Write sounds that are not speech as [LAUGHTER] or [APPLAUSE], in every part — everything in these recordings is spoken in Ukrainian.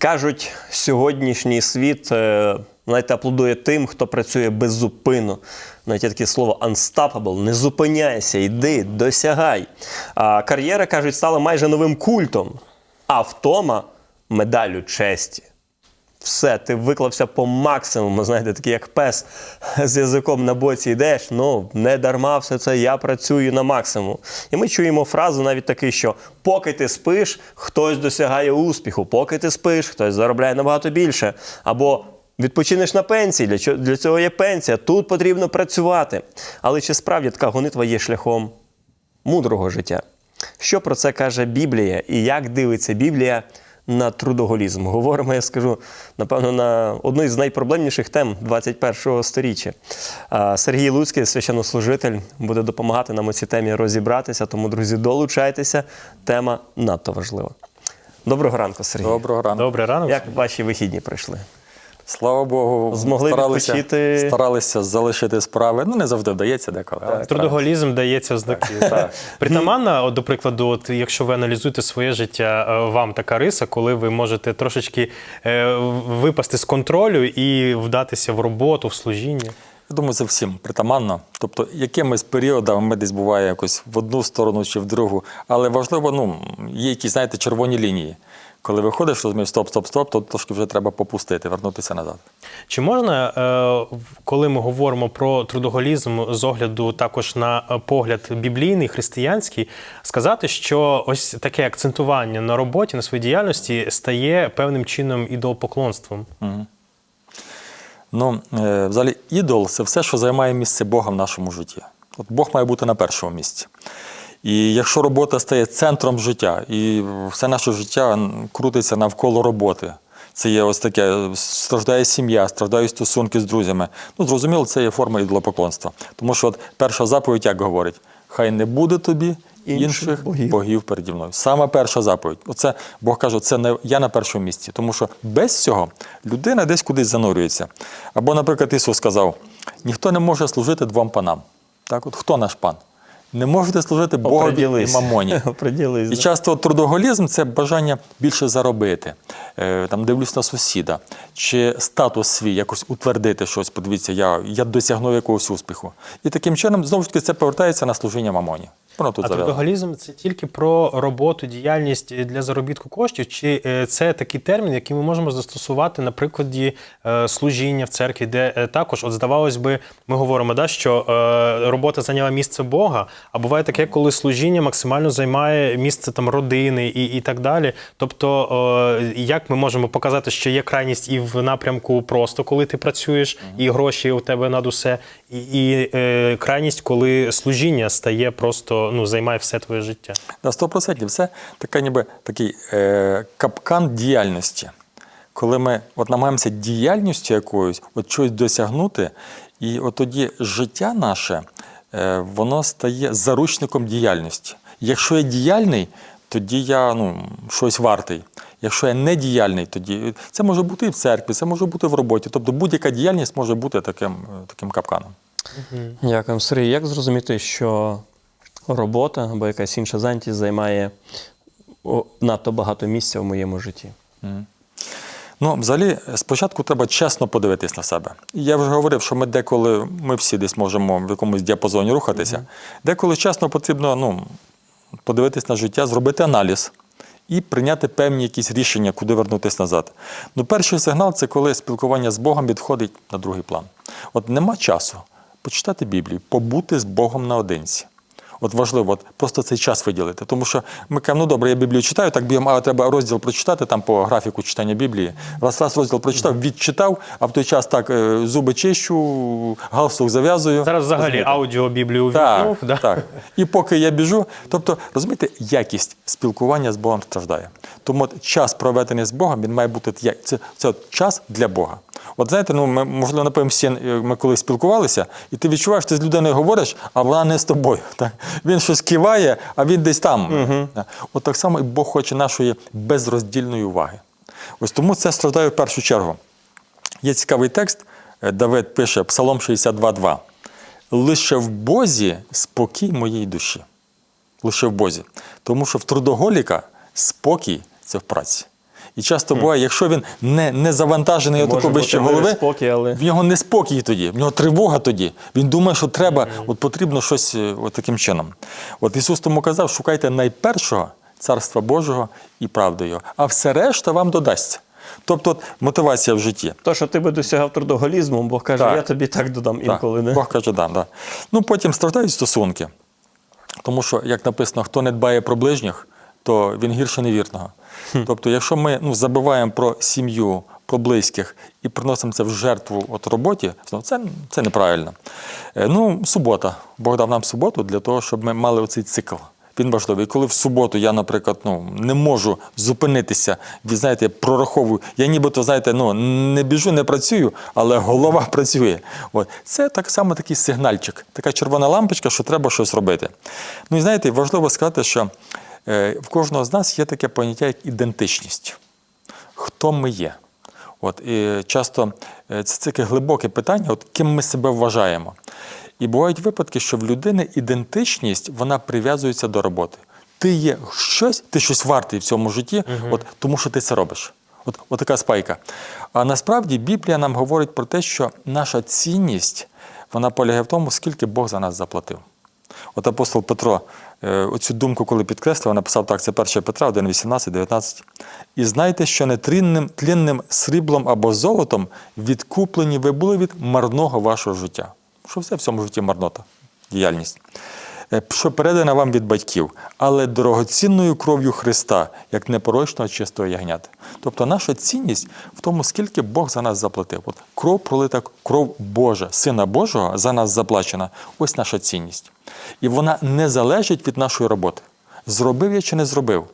Кажуть, сьогоднішній світ е, знаєте, аплодує тим, хто працює беззупинно. Навіть таке слово unstoppable, не зупиняйся, йди, досягай. А кар'єра, кажуть, стала майже новим культом, а втома медаллю честі. Все, ти виклався по максимуму, знаєте, такий як пес з язиком на боці йдеш. Ну, не дарма все це, я працюю на максимум. І ми чуємо фразу навіть таку, що поки ти спиш, хтось досягає успіху, поки ти спиш, хтось заробляє набагато більше. Або відпочинеш на пенсії, для цього є пенсія, тут потрібно працювати. Але чи справді така гонитва є шляхом мудрого життя? Що про це каже Біблія і як дивиться Біблія на трудоголізм? Говоримо, я скажу, напевно, на одну із найпроблемніших тем 21-го сторіччя. Сергій Луцький, священнослужитель, буде допомагати нам у цій темі розібратися. Тому, друзі, долучайтеся. Тема надто важлива. Доброго ранку, Сергій. Доброго ранку. Добрий ранок. Як ваші вихідні пройшли? Слава Богу, Змогли старалися, відпочити? старалися залишити справи. Ну, не завжди вдається деколи. але Трудоголізм дається знаки. [LAUGHS] Притаманна, от, до прикладу, от, якщо ви аналізуєте своє життя, е, вам така риса, коли ви можете трошечки е, випасти з контролю і вдатися в роботу, в служіння. Я думаю, це всім притаманно. Тобто, якимись періодами ми десь буває якось в одну сторону чи в другу. Але важливо, ну, є якісь, знаєте, червоні лінії. Коли виходиш, розумієш, стоп, стоп, стоп, то трошки вже треба попустити, вернутися назад. Чи можна, е, коли ми говоримо про трудоголізм з огляду також на е, погляд біблійний, християнський, сказати, що ось таке акцентування на роботі, на своїй діяльності стає певним чином ідолопоклонством? Ну, е, взагалі, ідол це все, що займає місце Бога в нашому житті. От Бог має бути на першому місці. І якщо робота стає центром життя, і все наше життя крутиться навколо роботи, це є ось таке, страждає сім'я, страждають стосунки з друзями. Ну, зрозуміло, це є форма ідолопоклонства. Тому що от перша заповідь як говорить: хай не буде тобі Інших інших, богів. богів. переді мною. Саме перша заповідь. Оце Бог каже, це не я на першому місці. Тому що без цього людина десь кудись занурюється. Або, наприклад, Ісус сказав: ніхто не може служити двом панам. Так, от хто наш пан? Не можете служити Богові і мамоні. І [LAUGHS] часто трудоголізм це бажання більше заробити. Е, Там дивлюсь на сусіда, чи статус свій якось утвердити щось. Подивіться, я, я досягнув якогось успіху. І таким чином знову ж таки це повертається на служіння мамоні. Воно тут А трудоголізм це тільки про роботу, діяльність для заробітку коштів, чи е, це такий термін, який ми можемо застосувати на прикладі е, служіння в церкві, де е, також, от здавалось би, ми говоримо, да, що робота зайняла місце Бога, а буває таке, коли служіння максимально займає місце там родини і, і так далі. Тобто, як ми можемо показати, що є крайність і в напрямку просто коли ти працюєш, і гроші у тебе над усе, і, і крайність, коли служіння стає просто ну займає все твоє життя. На 100% це така ніби такий е, капкан діяльності. Коли ми от намагаємося діяльністю якоюсь от щось досягнути, і от тоді життя наше е, воно стає заручником діяльності. Якщо я діяльний, тоді я ну, щось вартий. Якщо я не діяльний, тоді це може бути і в церкві, це може бути в роботі. Тобто будь-яка діяльність може бути таким, е, таким капканом. Дякую, Сергій. Як зрозуміти, що робота або якась інша зайнятість займає надто багато місця в моєму житті? Ну, взагалі, спочатку треба чесно подивитись на себе. Я вже говорив, що ми деколи, ми всі десь можемо в якомусь діапазоні рухатися. Деколи чесно потрібно ну, подивитись на життя, зробити аналіз і прийняти певні якісь рішення, куди вернутися назад. Ну, перший сигнал це коли спілкування з Богом відходить на другий план. От нема часу почитати Біблію, побути з Богом наодинці. От важливо, от просто цей час виділити. Тому що ми кажемо, ну добре, я Біблію читаю, так б'ємо, але треба розділ прочитати там по графіку читання Біблії. Раз раз розділ прочитав, відчитав, а в той час так е, зуби чищу, галстук зав'язую. Зараз взагалі Розумієте? аудіобіблію Так. Да? так. І поки я біжу, тобто, розумієте, якість спілкування з Богом страждає. Тому от час, проведений з Богом, він має бути як- це, це от час для Бога. От знаєте, ну ми можливо, напевно, всі е, ми колись спілкувалися, і ти відчуваєш, ти з людиною говориш, а вона не з тобою. Так? Він щось киває, а він десь там. Так. От так само і Бог хоче нашої безроздільної уваги. Ось тому це страждає в першу чергу. Є цікавий текст, е, Давид пише Псалом 62,2. Лише в Бозі спокій моєї душі. Лише в Бозі. Тому що в трудоголіка спокій це в праці. І часто буває, якщо він не, не завантажений отако вище голови, спокій, але- в нього неспокій тоді, в нього тривога тоді. Він думає, що треба, от потрібно щось е, от таким чином. От Ісус тому казав, шукайте найпершого Царства Божого і правди Його, а все решта вам додасться. Тобто мотивація в житті. То, що ти би досягав трудоголізму, Бог каже, Так. я тобі так додам Так, інколи. Не? Бог каже, да, да. Ну потім страждають стосунки. Тому що, як написано, хто не дбає про ближніх, то він гірше невірного. Тобто, якщо ми ну, забуваємо про сім'ю, про близьких і приносимо це в жертву от роботі, ну, це, це неправильно. Е, Ну, субота. Бог дав нам суботу для того, щоб ми мали оцей цикл. Він важливий. Коли в суботу я, наприклад, ну, не можу зупинитися, ви знаєте, прораховую, я нібито, знаєте, ну, не біжу, не працюю, але голова працює. От. Це так само такий сигнальчик, така червона лампочка, що треба щось робити. Ну і знаєте, важливо сказати, що в кожного з нас є таке поняття, як ідентичність. Хто ми є? От, і часто е, це таке глибоке питання, от, ким ми себе вважаємо. І бувають випадки, що в людини ідентичність вона прив'язується до роботи. Ти є щось, ти щось вартий в цьому житті, от, тому що ти це робиш. От, от така спайка. А насправді Біблія нам говорить про те, що наша цінність вона полягає в тому, скільки Бог за нас заплатив. От апостол Петро е, оцю думку, коли підкреслив, написав так: це 1 Петра, 1, 18, 19. І знайте, що не трінним, тлінним сріблом або золотом відкуплені ви були від марного вашого життя. Що все в цьому житті марнота, діяльність. Е, Що передана вам від батьків, але дорогоцінною кров'ю Христа, як непорочного чистого ягнята. Тобто наша цінність в тому, скільки Бог за нас заплатив. От кров пролита, кров Божа, Сина Божого за нас заплачена. Ось наша цінність. І вона не залежить від нашої роботи. Зробив я чи не зробив.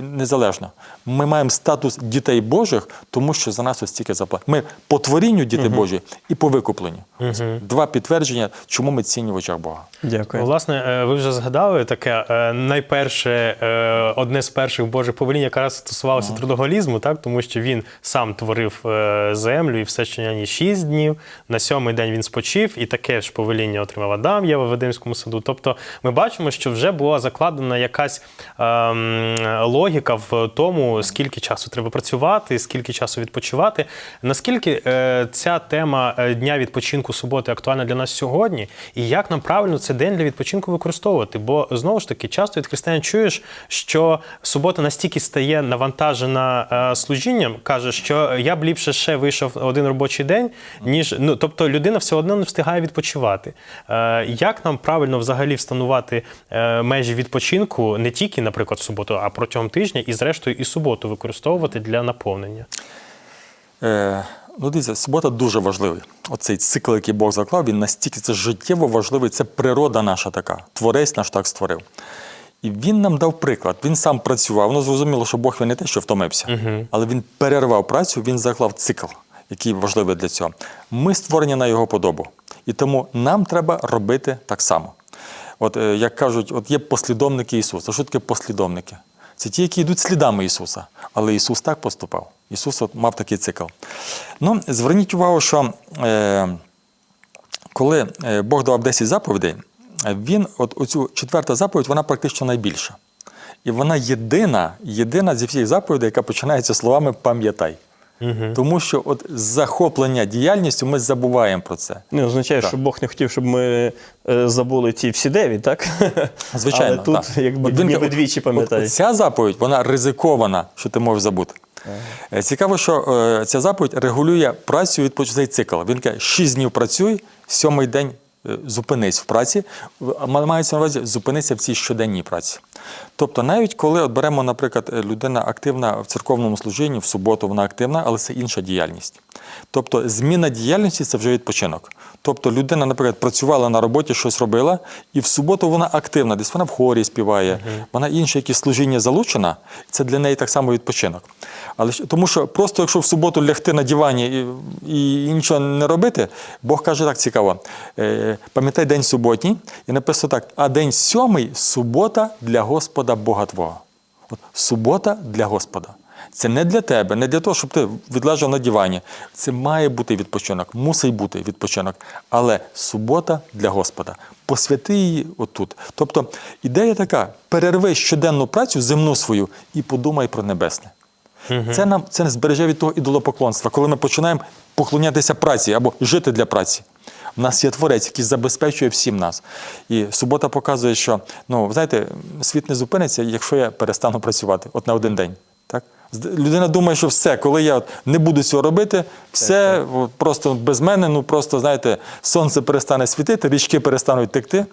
Незалежно. Ми маємо статус дітей Божих, тому що за нас ось стільки заплатили. Ми по творінню діти Божі і по викупленню. Ось Два підтвердження, чому ми цінні в очах Бога. Дякую. Власне, е, ви вже згадали таке е, найперше, е, одне з перших Божих повелінь, якраз стосувалося трудоголізму, так тому що він сам творив землю і все, на шість днів. На сьомий день він спочив, і таке ж повеління отримав Адам Єва в Едемському саду. Тобто, ми бачимо, що вже була закладена якась ем, логіка в тому, скільки часу треба працювати, скільки часу відпочивати. Наскільки е, ця тема дня відпочинку суботи актуальна для нас сьогодні, і як нам правильно цей день для відпочинку використовувати? Бо знову ж таки, часто від християн чуєш, що субота настільки стає навантажена е, служінням, каже, що я б ліпше ще вийшов один робочий день, ніж ну тобто людина все одно не встигає відпочивати. Е, як нам правильно взагалі встановати е, межі відпочинку не тільки, наприклад, в суботу, а протягом тижня, і зрештою і суботу використовувати для наповнення? Ну, дивіться, субота дуже важливий. Оцей цикл, який Бог заклав, він настільки це життєво важливий, це природа наша така. Творець наш так створив. І він нам дав приклад. Він сам працював. Ну, зрозуміло, що Бог він не те, що втомився, але він перервав працю, він заклав цикл, який важливий для цього. Ми створені на його подобу. І тому нам треба робити так само. От е, як кажуть, от є послідовники Ісуса. Що таке послідовники? Це ті, які йдуть слідами Ісуса. Але Ісус так поступав. Ісус от мав такий цикл. Ну, зверніть увагу, що е, коли е, Бог давав 10 заповідей, він, от оцю четверта заповідь, вона практично найбільша. І вона єдина, єдина зі всіх заповідей, яка починається словами пам'ятай. Тому що от захоплення діяльністю ми забуваємо про це. Не означає, Так. що Бог не хотів, щоб ми е, забули ті всі дев'ять, так? Звичайно, Але тут так. якби От ніби от- двічі пам'ятають. Ця заповідь, вона ризикована, що ти можеш забути. Е, Цікаво, що е, ця заповідь регулює працю і цикл. Він каже, 6 днів працюй, сьомий день е, зупинись в праці. Мається на увазі зупинися в цій щоденній праці. Тобто, навіть коли от беремо, наприклад, е, людина активна в церковному служінні, в суботу вона активна, але це інша діяльність. Тобто, зміна діяльності це вже відпочинок. Тобто людина, наприклад, працювала на роботі, щось робила, і в суботу вона активна, десь вона в хорі співає, вона інше якісь служіння залучена, це для неї так само відпочинок. Але тому що просто якщо в суботу лягти на дивані і, і, і нічого не робити, Бог каже так цікаво. Е, пам'ятай день суботній, і написано так: а день сьомий субота для Господа Бога Твого. От, субота для Господа. Це не для тебе, не для того, щоб ти відлежав на дивані. Це має бути відпочинок, мусить бути відпочинок. Але субота для Господа. Посвяти її отут. Тобто ідея така: перерви щоденну працю земну свою і подумай про небесне. Це нам це не збереже від того ідолопоклонства, коли ми починаємо поклонятися праці або жити для праці. У нас є творець, який забезпечує всім нас. І субота показує, що ну, знаєте, світ не зупиниться, якщо я перестану працювати от на один день. Так? Людина думає, що все, коли я от не буду цього робити, все от просто без мене, ну просто знаєте, сонце перестане світити, річки перестануть текти.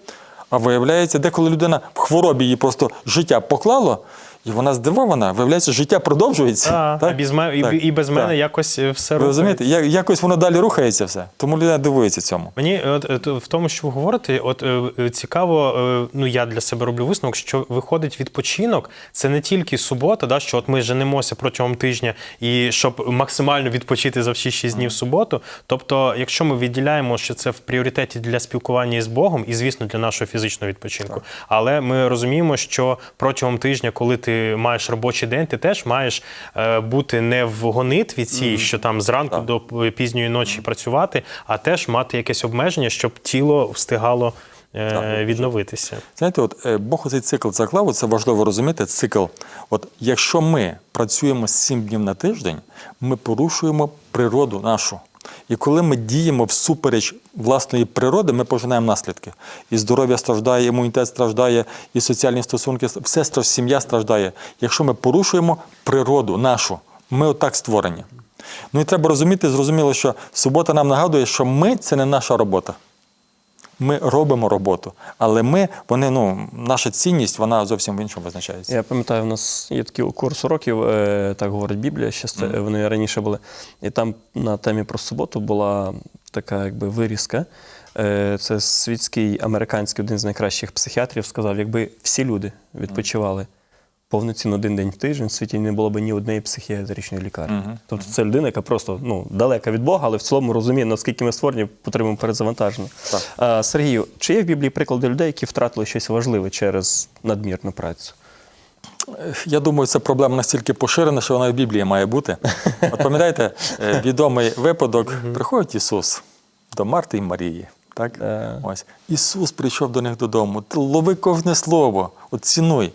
А виявляється, деколи людина в хворобі її просто життя поклало, і вона здивована, виявляється, життя продовжується. А, так? а без ме- і, Так, і без мене якось е, все Ви розумієте. Я- якось воно далі рухається все. Тому людина дивується цьому. Мені от, от, в тому, що ви говорите, от е, е, цікаво, е, ну я для себе роблю висновок, що виходить відпочинок, це не тільки субота, да, що от ми женемося протягом тижня і щоб максимально відпочити за всі 6 днів в суботу. Тобто, якщо ми відділяємо, що це в пріоритеті для спілкування із Богом, і звісно для нашого фізичного відпочинку, але ми розуміємо, що протягом тижня, коли ти маєш робочий день, ти теж маєш е, бути не в гонитві цій, що там зранку до пізньої ночі працювати, а теж мати якесь обмеження, щоб тіло встигало е, відновитися. Знаєте, от е, Бог оцей цикл заклав, це важливо розуміти. Цикл. От якщо ми працюємо 7 днів на тиждень, ми порушуємо природу нашу. І коли ми діємо всупереч власної природи, ми пожинаємо наслідки. І здоров'я страждає, імунітет страждає, і соціальні стосунки, все сім'я страждає. Якщо ми порушуємо природу нашу, ми отак створені. Ну і треба розуміти, зрозуміло, що субота нам нагадує, що ми це не наша робота. Ми робимо роботу, але ми, вони, ну, наша цінність, вона зовсім в іншому визначається. Я пам'ятаю, у нас є такий курс уроків, е, так говорить Біблія, ще mm. вони раніше були. І там на темі про суботу була така якби вирізка. Е, Це світський американський один з найкращих психіатрів сказав, якби всі люди відпочивали повноцінно один день в тиждень, в світі не було б ні однієї психіатричної лікарні. Тобто це людина, яка просто ну, далека від Бога, але в цілому розуміє, наскільки ми створені, потребуємо перезавантаження. А, Сергію, чи є в Біблії приклади людей, які втратили щось важливе через надмірну працю? Я думаю, це проблема настільки поширена, що вона в Біблії має бути. От пам'ятаєте, е, відомий випадок, приходить Ісус до Марти і Марії. Так? Ось. Ісус прийшов до них додому. Лови кожне слово, от цінуй.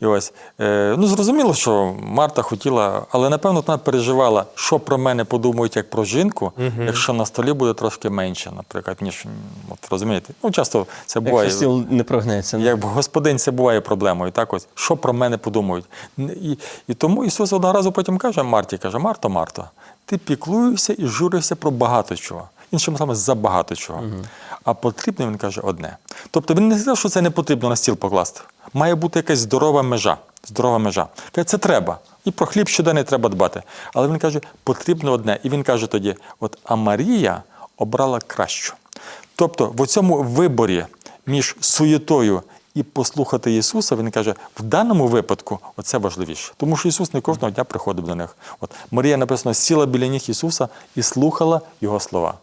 І ось, е, ну зрозуміло, що Марта хотіла, але напевно вона переживала, що про мене подумають як про жінку, якщо на столі буде трошки менше, наприклад, ніж от розумієте. Ну, часто це буває. Якщо стіл не прогнеться. ну. Як господин це буває проблемою, так ось, що про мене подумають. І, і тому Ісус одного разу потім каже Марті, каже, Марто, Марто, ти піклуєшся і журишся про багато чого. Іншими словами, за багато чого. А потрібно, він каже, одне. Тобто він не сказав, що це не потрібно на стіл покласти. Має бути якась здорова межа. Здорова межа. Каже, це треба. І про хліб щоденний треба дбати. Але він каже, потрібно одне. І він каже тоді: от а Марія обрала кращу. Тобто в цьому виборі між суєтою і послухати Ісуса, він каже, в даному випадку оце важливіше. Тому що Ісус не кожного дня приходив до них. От Марія написано, сіла біля ніг Ісуса і слухала Його слова.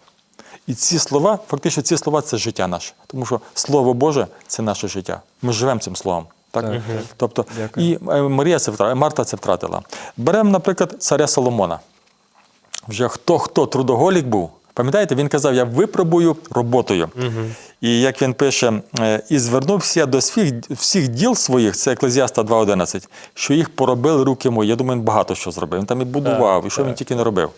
І ці слова, фактично, ці слова це життя наше. Тому що Слово Боже це наше життя. Ми живемо цим словом. Так? Так. Тобто, Дякую. і е, Марія це втратила, Марта це втратила. Беремо, наприклад, царя Соломона. Вже хто хто трудоголік був, пам'ятаєте, він казав: я випробую роботою. І як він пише, е, і звернувся до всіх, всіх діл своїх, це Еклезіаста 2.11, що їх поробили руки мої. Я думаю, він багато що зробив. Він там і будував, і що він тільки не робив.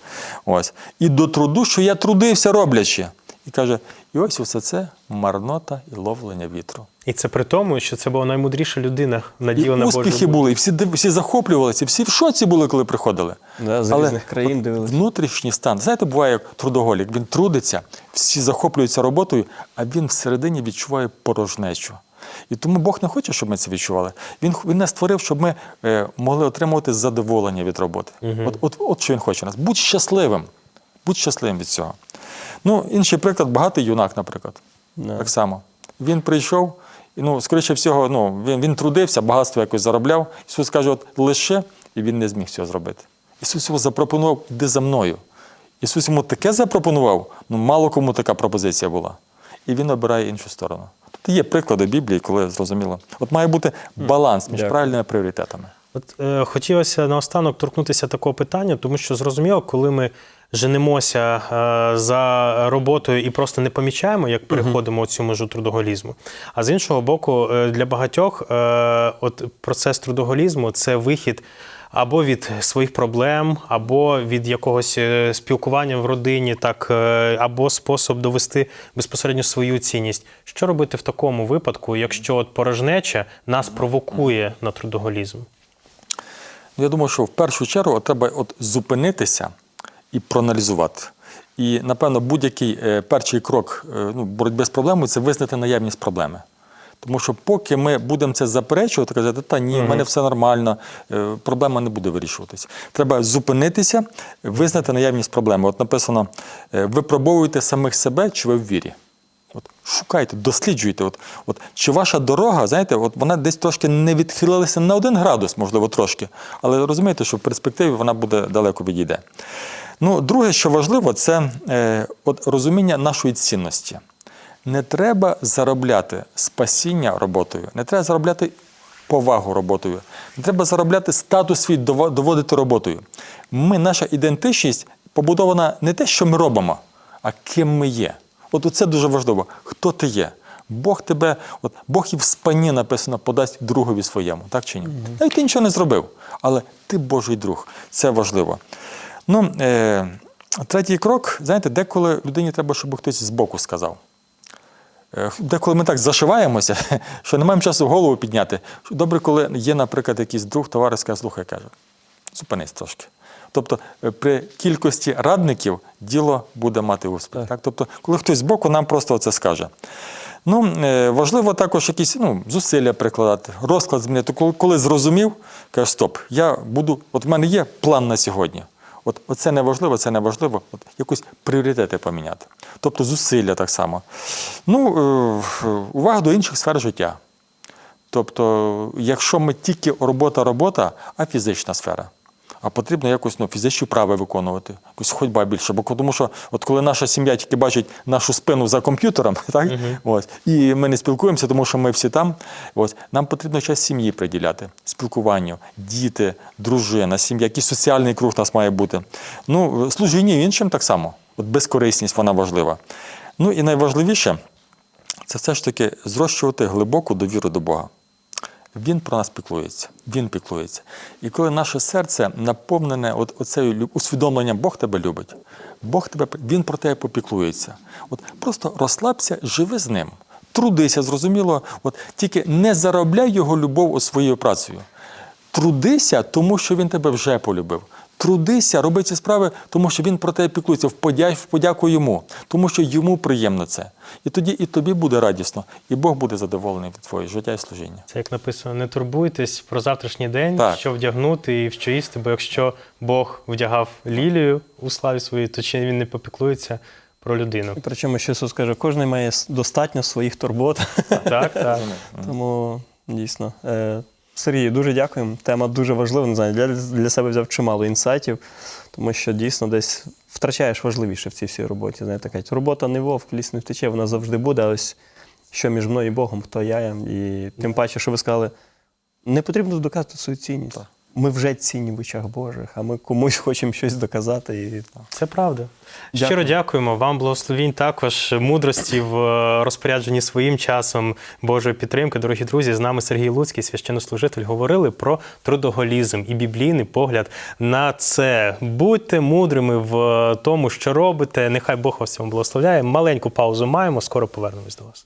Ось. І до труду, що я трудився роблячи. І каже: і ось усе це марнота і ловлення вітру. І це при тому, що це була наймудріша людина, І наділена успіхи Божою. були, і всі, всі захоплювалися, всі в шоці були, коли приходили. Да, з Але різних країн дивилися. Внутрішній стан. Знаєте, буває як трудоголік. Він трудиться, всі захоплюються роботою, а він всередині відчуває порожнечу. І тому Бог не хоче, щоб ми це відчували. Він, він нас створив, щоб ми е, могли отримувати задоволення від роботи. От, от, от що він хоче нас. Будь щасливим. Будь щасливим від цього. Ну, інший приклад, багатий юнак, наприклад. Да. Так само. Він прийшов, і, ну, скоріше всього, ну, він, він трудився, багатство якось заробляв. Ісус каже, от лише, і він не зміг цього зробити. Ісус йому запропонував, іди за мною. Ісус йому таке запропонував, ну мало кому така пропозиція була. І він обирає іншу сторону. Тобто є приклади Біблії, коли зрозуміло. От має бути баланс між Дякую. правильними пріоритетами. От е, хотілося наостанок торкнутися такого питання, тому що зрозуміло, коли ми женемося е, за роботою і просто не помічаємо, як переходимо цю межу трудоголізму. А з іншого боку, е, для багатьох е, от процес трудоголізму це вихід. або від своїх проблем, або від якогось е, спілкування в родині, так, е, або спосіб довести безпосередньо свою цінність. Що робити в такому випадку, якщо от порожнеча нас провокує на трудоголізм? Ну, Я думаю, що в першу чергу треба от зупинитися і проаналізувати. І, напевно, будь-який е, перший крок е, ну, боротьби з проблемою це визнати наявність проблеми. Тому що поки ми будемо це заперечувати, казати, та ні, в мене все нормально, е, проблема не буде вирішуватися. Треба зупинитися, визнати наявність проблеми. От написано: випробовуйте самих себе, чи ви в вірі. От, шукайте, досліджуйте. От, от, чи ваша дорога, знаєте, от вона десь трошки не відхилилася на один градус, можливо, трошки. Але розумієте, що в перспективі вона буде далеко відійде. Ну, друге, що важливо, це е, от, розуміння нашої цінності. Не треба заробляти спасіння роботою, не треба заробляти повагу роботою, не треба заробляти статус свій доводити роботою. Ми, наша ідентичність побудована не те, що ми робимо, а ким ми є. От це дуже важливо. Хто ти є? Бог тебе, от Бог і в спині написано, подасть другові своєму, так чи ні? Навіть ти нічого не зробив, але ти Божий друг. Це важливо. Ну, е, третій крок, знаєте, деколи людині треба, щоб хтось збоку сказав. Е, Деколи ми так зашиваємося, [LAUGHS] що не маємо часу голову підняти. Добре, коли є, наприклад, якийсь друг, товариш каже, слухай, каже, зупинись трошки. Тобто е, при кількості радників діло буде мати успіх. Так. Тобто, коли хтось збоку нам просто це скаже. Ну, е, важливо також якісь ну, зусилля прикладати, розклад змінити. Коли, коли зрозумів, каже, стоп, я буду, от в мене є план на сьогодні. От, от це не важливо, це не важливо. От якось пріоритети поміняти. Тобто зусилля так само. Ну, е, увага до інших сфер життя. Тобто, якщо ми тільки робота, робота, а фізична сфера. А потрібно якось ну, фізичні вправи виконувати, якось ходьба більше. Бо тому що, от коли наша сім'я тільки бачить нашу спину за комп'ютером, [LAUGHS] так? Ось, і ми не спілкуємося, тому що ми всі там. Ось, нам потрібно час сім'ї приділяти, спілкуванню, діти, дружина, сім'я, якийсь соціальний круг у нас має бути. Ну, служіння іншим так само. От безкорисність вона важлива. Ну і найважливіше це все ж таки зрощувати глибоку довіру до Бога. Він про нас піклується, він піклується. І коли наше серце наповнене от, оцею усвідомленням, Бог тебе любить, Бог тебе, він про тебе попіклується. От просто розслабся, живи з ним, трудися, зрозуміло, от тільки не заробляй його любов своєю працею. Трудися, тому що він тебе вже полюбив. Трудися, роби ці справи, тому що він про тебе піклується, в подяку йому, тому що йому приємно це. І тоді і тобі буде радісно, і Бог буде задоволений від твоєї життя і служіння. Це як написано: не турбуйтесь про завтрашній день, Так. що вдягнути і в що їсти, бо якщо Бог вдягав лілію у славі своїй, то чи він не попіклується про людину? І причому ще Ісус каже, кожен має достатньо своїх турбот. Так, так. [LAUGHS] Тому дійсно. Сергій, дуже дякуємо. Тема дуже важлива. Не знаю, для, для себе взяв чимало інсайтів, тому що дійсно десь втрачаєш важливіше в цій всій роботі. Знаєте, кажуть, робота не вовк, ліс не втече, вона завжди буде. А ось що між мною і Богом, хто я. І тим паче, що ви сказали, не потрібно доказати свою цінність. Ми вже цінні в очах Божих, а ми комусь [LAUGHS] хочемо щось доказати. І... Це правда. Дякую. Щиро дякуємо вам, благословінь також мудрості в е, розпорядженні своїм часом Божої підтримки. Дорогі друзі, з нами Сергій Луцький, священнослужитель, говорили про трудоголізм і біблійний погляд на це. Будьте мудрими в е, тому, що робите. Нехай Бог вас цьому благословляє. Маленьку паузу маємо, скоро повернемось до вас.